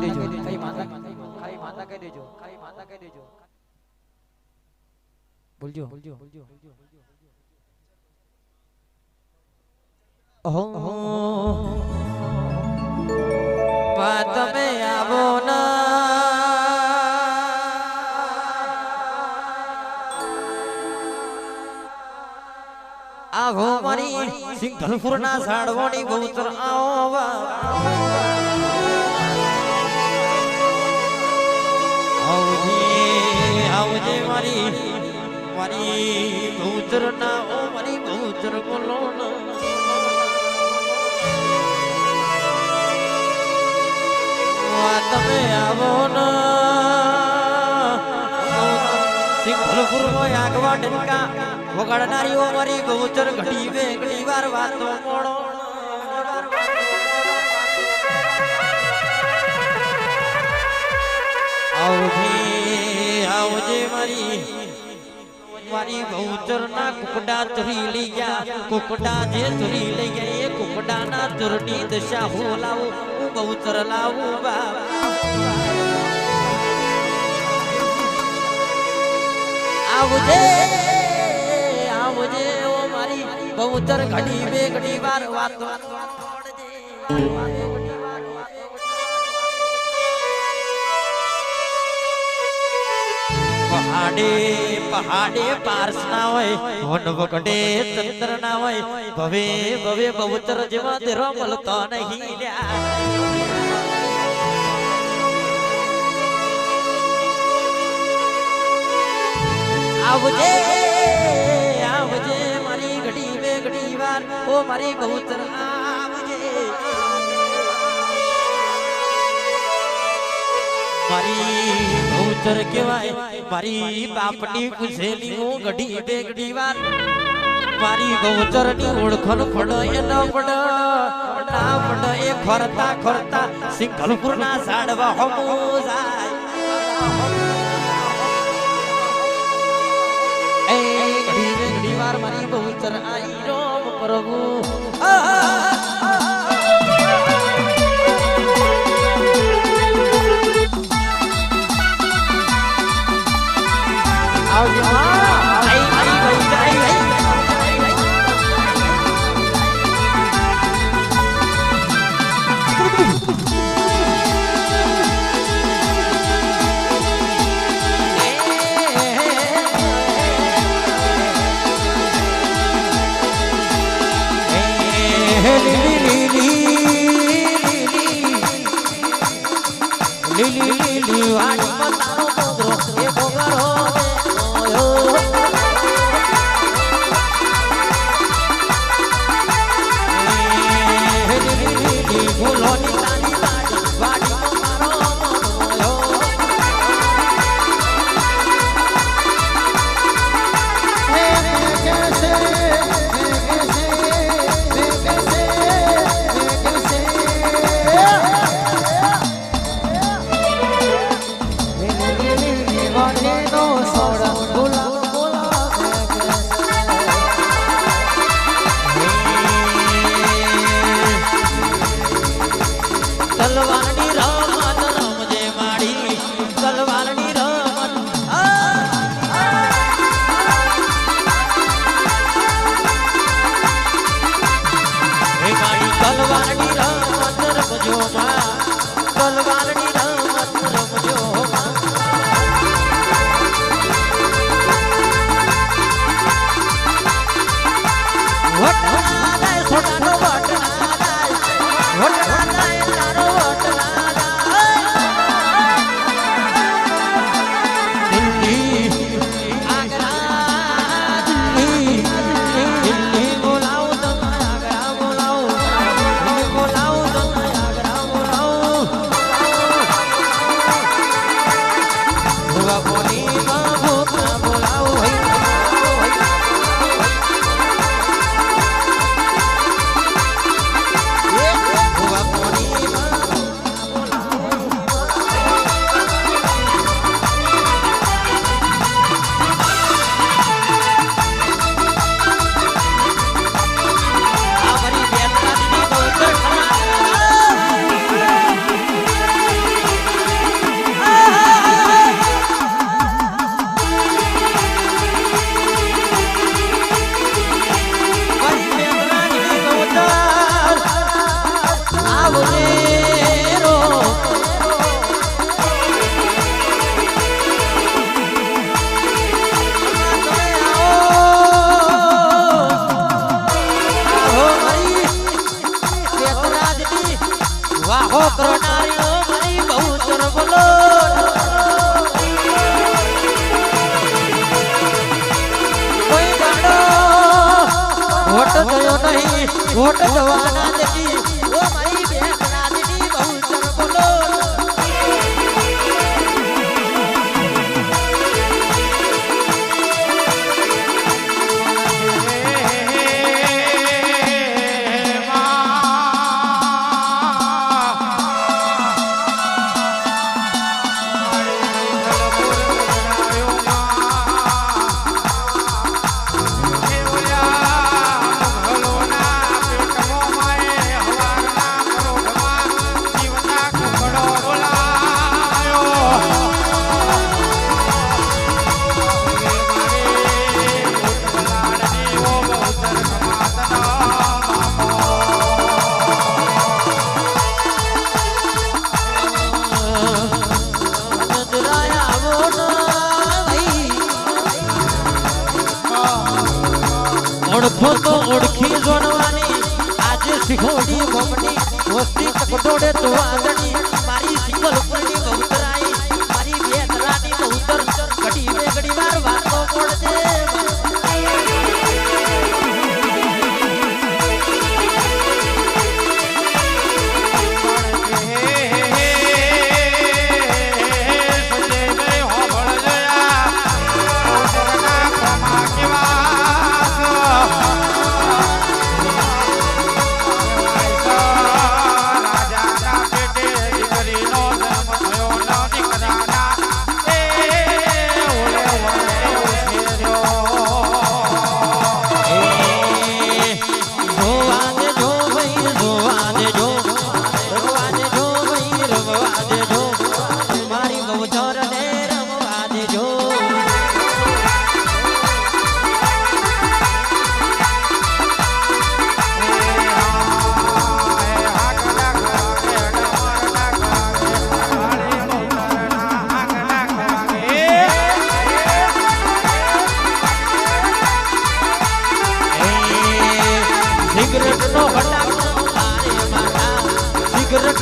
કહી દેજો. ખાલી માતા ખાલી માતા કહી દેજો. ખાલી માતા કહી દેજો. બોલજો. બોલજો. બોલજો તમે આવો ના. આવો મારી સિંઘલપુરના ઝાડવાની બહુતર આવો આવજે મારી મારી ભૂતર ના ઓ, મારી ભૂતર બોલો તમે આવો સિંહલપુરમાં આગવા ડંકા વગાડનારીઓ મારી ગૌચર ઘડી બે ઘડી વાર વાતો મોડો આવજે આવજે મારી. મારી ગૌચર ના ઓ મારી ગૌચર ઘડી બે ઘડી વાર વાતો પહાડે પહાડે પારસ ના હોય. વન વગડે ચંદ્ર મારી ઘડી બે ઘડી વાર. ઓ મારી બહુતર મારી બહુતર કહેવાય, મારી બાપની પૂછેલી હું ઘડી બે ઘડી વાર મારી ગૌચરની ઓળખણ પડ એ ન પડ ના પડ એ ખરતા ખરતા સિંગલપુર ના ઝાડવા હમો જાય. એ ઘડી બે ઘડી વાર મારી ગૌચર આઈ રોમ પ્રભુ. લીલી લીલી વાડી ઘોટ થયો નહીં ઘોટ થવાના નથી. ઘોડી ઘોમડી ઘોસડી ચકડોડે તો આંધળી નો હટાડો તારે મારા સિગરેટ